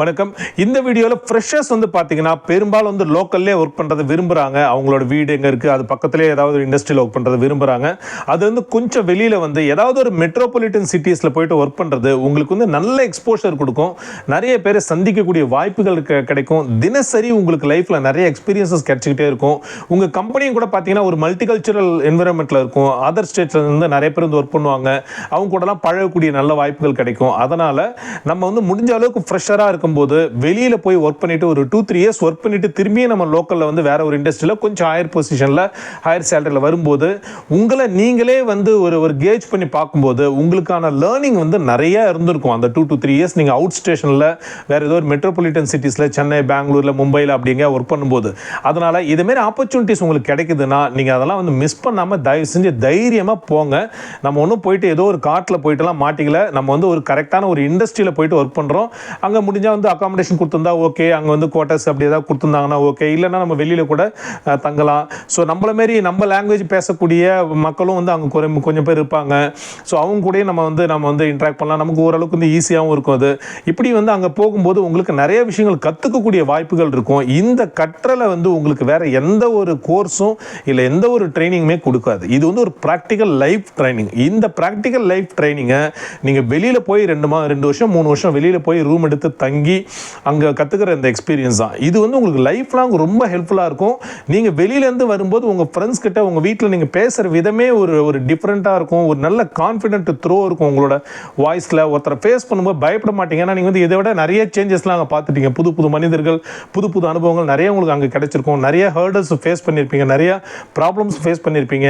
வணக்கம். இந்த வீடியோவில் ஃப்ரெஷர்ஸ் வந்து பார்த்தீங்கன்னா பெரும்பாலும் வந்து லோக்கல்லே ஒர்க் பண்ணுறது விரும்புகிறாங்க அவங்களோட வீடு எங்கே இருக்குது அது பக்கத்துலேயே ஏதாவது ஒரு இண்டஸ்ட்ரியில் ஒர்க் பண்ணுறது விரும்புகிறாங்க அது வந்து கொஞ்சம் வெளியில் வந்து ஏதாவது ஒரு மெட்ரோபாலிட்டன் சிட்டிஸில் போயிட்டு ஒர்க் பண்ணுறது உங்களுக்கு வந்து நல்ல எக்ஸ்போஷர் கொடுக்கும். நிறைய பேரை சந்திக்கக்கூடிய வாய்ப்புகள் கிடைக்கும். தினசரி உங்களுக்கு லைஃப்பில் நிறைய எக்ஸ்பீரியன்சஸ் கிடச்சிக்கிட்டே இருக்கும். உங்கள் கம்பெனியும் கூட பார்த்தீங்கன்னா ஒரு மல்டிகல்ச்சுரல் என்விரான்மெண்ட்டில் இருக்கும். அதர் ஸ்டேட்ஸ்ல இருந்து நிறைய பேர் வந்து ஒர்க் பண்ணுவாங்க. அவங்க கூடலாம் பழகக்கூடிய நல்ல வாய்ப்புகள் கிடைக்கும். அதனால் நம்ம வந்து முடிஞ்ச அளவுக்கு ஃப்ரெஷராக இருக்கும்போது வெளியில் போய் ஒர்க் பண்ணிவிட்டு ஒரு டூ த்ரீ இயர்ஸ் ஒர்க் பண்ணிவிட்டு திரும்பியும் நம்ம லோக்கலில் வந்து வேறு ஒரு இண்டஸ்ட்ரியில் கொஞ்சம் ஹையர் பொசிஷனில் ஹையர் சேலரியில் வரும்போது உங்களை நீங்களே வந்து ஒரு ஒரு கேஜ் பண்ணி பார்க்கும்போது உங்களுக்கான லேர்னிங் வந்து நிறைய இருந்திருக்கும். அந்த டூ டு த்ரீ இயர்ஸ் நீங்கள் அவுட் ஸ்டேஷனில் வேறு ஏதோ ஒரு மெட்ரோபாலிட்டன் சிட்டிஸில் சென்னை பெங்களூரில் மும்பையில் அப்படிங்க ஒர்க் பண்ணும்போது. அதனால் இதுமாரி ஆப்பர்ச்சுனிட்டிஸ் உங்களுக்கு கிடைக்குதுன்னா நீங்கள் அதெல்லாம் வந்து மிஸ் பண்ணாமல் தயவு செஞ்சு தைரியமாக போங்க. நம்ம ஒன்றும் போயிட்டு ஏதோ ஒரு காட்டில் போயிட்டுலாம் மாட்டிக்கல. நம்ம வந்து ஒரு கரெக்டான ஒரு இண்டஸ்ட்ரியில் போயிட்டு ஒர்க் பண்ணுறோம் அங்கே முடிஞ்சால் வந்து அகாமடேஷன் கொடுத்துருந்தா ஓகே அங்கே வந்து குவார்ட்டர்ஸ் அப்படி ஏதாவது கொடுத்துருந்தாங்கன்னா ஓகே இல்லைன்னா நம்ம வெளியில் கூட தங்கலாம். ஸோ நம்மள மாரி நம்ம லாங்குவேஜ் பேசக்கூடிய மக்களும் வந்து அங்கே குறை கொஞ்சம் பேர் இருப்பாங்க. ஸோ அவங்க கூடயே நம்ம வந்து நம்ம வந்து இன்ட்ராக்ட் பண்ணலாம். நமக்கு ஓரளவுக்கு வந்து ஈஸியாகவும் இருக்கும் அது. இப்படி வந்து அங்கே போகும்போது உங்களுக்கு நிறைய விஷயங்கள் கற்றுக்கக்கூடிய வாய்ப்புகள் இருக்கும். இந்த கற்றலை வந்து உங்களுக்கு வேறு எந்த ஒரு கோர்ஸும் இல்லை எந்த ஒரு ட்ரைனிங்குமே கொடுக்காது. இது வந்து ஒரு ப்ராக்டிக்கல் லைஃப் ட்ரைனிங் இந்த ப்ராக்டிக்கல் லைஃப் ட்ரைனிங்கை நீங்கள் வெளியில் போய் ரெண்டு மா ரெண்டு வருஷம் மூணு வருஷம் வெளியில் போய் ரூம் எடுத்து தங்கி அங்கே கற்றுக்கிற இந்த எக்ஸ்பீரியன்ஸ் தான். இது வந்து உங்களுக்கு லைஃப் லாங் ரொம்ப ஹெல்ப்ஃபுல்லாக இருக்கும். நீங்கள் வெளியிலேருந்து வரும்போது உங்கள் ஃப்ரெண்ட்ஸ் கிட்ட உங்கள் வீட்டில் நீங்கள் பேசுகிற விதமே ஒரு ஒரு டிஃப்ரெண்ட்டாக இருக்கும். ஒரு நல்ல கான்ஃபிடென்ட் த்ரோ இருக்கும் உங்களோட வாய்ஸில் ஒருத்தரை ஃபேஸ் பண்ணும்போது பயப்பட மாட்டீங்க. ஏன்னா நீங்கள் வந்து இதை விட நிறைய சேஞ்சஸ்லாம் அங்கே பார்த்துட்டீங்க. புது புது மனிதர்கள் புது புது அனுபவங்கள் நிறைய உங்களுக்கு அங்கே கிடைச்சிருக்கும். நிறைய ஹேர்டல்ஸ் ஃபேஸ் பண்ணியிருப்பீங்க நிறைய ப்ராப்ளம்ஸ் ஃபேஸ் பண்ணியிருப்பீங்க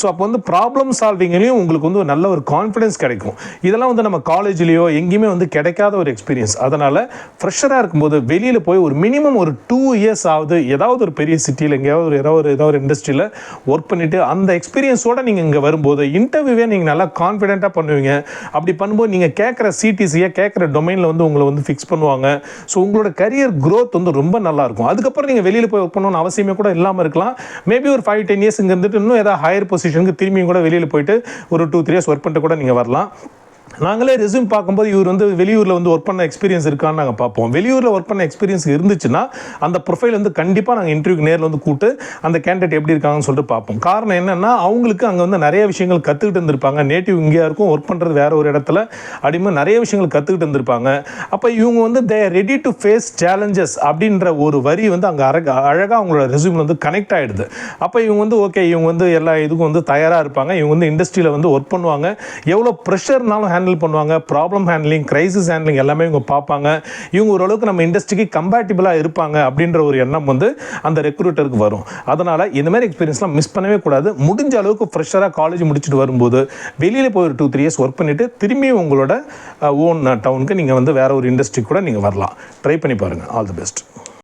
ஸோ அப்போ வந்து ப்ராப்ளம் சால்விங்லேயும் உங்களுக்கு வந்து ஒரு நல்ல ஒரு கான்ஃபிடன்ஸ் கிடைக்கும். இதெல்லாம் வந்து நம்ம காலேஜ்லேயோ எங்கேயுமே வந்து கிடைக்காத ஒரு எக்ஸ்பீரியன்ஸ் அதனால் ஃப்ரெஷராக இருக்கும்போது வெளியில் போய் ஒரு மினிமம் ஒரு டூ இயர்ஸ் ஆகுது. ஏதாவது ஒரு பெரிய சிட்டியில் எங்கேயாவது ஒரு ஏதாவது ஒரு ஏதாவது ஒரு இண்டஸ்ட்ரியில் ஒர்க் பண்ணிவிட்டு அந்த எக்ஸ்பீரியன்ஸோடு நீங்கள் இங்கே வரும்போது இன்டர்வியூவே நீங்கள் நல்லா கான்ஃபிடென்ட்டாக பண்ணுவீங்க. அப்படி பண்ணும்போது நீங்கள் கேட்குற சிடிசியை கேட்குற டொமைனில் வந்து உங்களை வந்து ஃபிக்ஸ் பண்ணுவாங்க. ஸோ உங்களோட கரியர் க்ரோத் வந்து ரொம்ப நல்லாயிருக்கும் அதுக்கப்புறம் நீங்கள் வெளியில் போய் ஒர்க் பண்ணணும்னு அவசியமே கூட இல்லாமல் இருக்கலாம். மேபி ஒரு ஃபைவ் டென் இயர்ஸ் இங்கே இருந்துட்டு இன்னும் ஏதாவது ஹையர் பொசிஷனுக்கு திரும்பியும் கூட வெளியில் போயிட்டு ஒரு டூ த்ரீ இயர்ஸ் ஒர்க் பண்ணிட்டு கூட நீங்கள் வரலாம். நாங்களே ரெஸ்யூம் பார்க்கும்போது இவர் வந்து வெளியூரில் வந்து ஒர்க் பண்ண எக்ஸ்பீரியன்ஸ் இருக்கான்னு நாங்கள் பார்ப்போம். வெளியூரில் ஒர்க் பண்ண எக்ஸ்பீரியன்ஸ் இருந்துச்சுன்னா அந்த ப்ரொஃபைல் வந்து கண்டிப்பாக நாங்கள் இன்டர்வியூக்கு நேரில் வந்து கூப்பிட்டு அந்த கேண்டிடேட் எப்படி இருக்காங்கன்னு சொல்லிட்டு பார்ப்போம். காரணம் என்னென்னா அவங்களுக்கு அங்கே வந்து நிறைய விஷயங்கள் கற்றுக்கிட்டு இருந்திருப்பாங்க. நேட்டிவ் இங்கேயா இருக்கும் ஒர்க் பண்ணுறது வேற ஒரு இடத்துல அப்படிமா நிறைய விஷயங்கள் கற்றுக்கிட்டு இருந்திருப்பாங்க. அப்போ இவங்க வந்து they ready to face challenges அப்படின்ற ஒரு வரி வந்து அங்கே அழக அழகாக அவங்களோட ரெசியூமில் வந்து கனெக்ட் ஆகிடுது அப்போ இவங்க வந்து ஓகே இவங்க வந்து எல்லா இதுக்கும் வந்து தயாராக இருப்பாங்க. இவங்க வந்து இண்டஸ்ட்ரியில் வந்து ஒர்க் பண்ணுவாங்க. எவ்வளோ ப்ரெஷர்னாலும் ஹேண்டில் பண்ணுவாங்க ப்ராப்ளம் ஹேண்ட்லிங் கிரைசிஸ் ஹேண்ட்லிங் எல்லாமே இவங்க பார்ப்பாங்க. இவங்க ஓரளவுக்கு நம்ம இண்டஸ்ட்ரிக்கு கம்பேட்டிபிளாக இருப்பாங்க அப்படின்ற ஒரு எண்ணம் வந்து அந்த ரெக்ரூட்டருக்கு வரும். அதனால் இந்த மாதிரி எக்ஸ்பீரியன்ஸ்லாம் மிஸ் பண்ணவே கூடாது. முடிஞ்ச அளவுக்கு ஃப்ரெஷ்ஷராக காலேஜ் முடிச்சுட்டு வரும்போது வெளியில் போய் ஒரு டூ த்ரீ இயர்ஸ் ஒர்க் பண்ணிவிட்டு திரும்பி உங்களோட ஓன் டவுனுக்கு நீங்கள் வந்து வேற ஒரு இண்டஸ்ட்ரி கூட நீங்கள் வரலாம். ட்ரை பண்ணி பாருங்கள் ஆல் தி பெஸ்ட்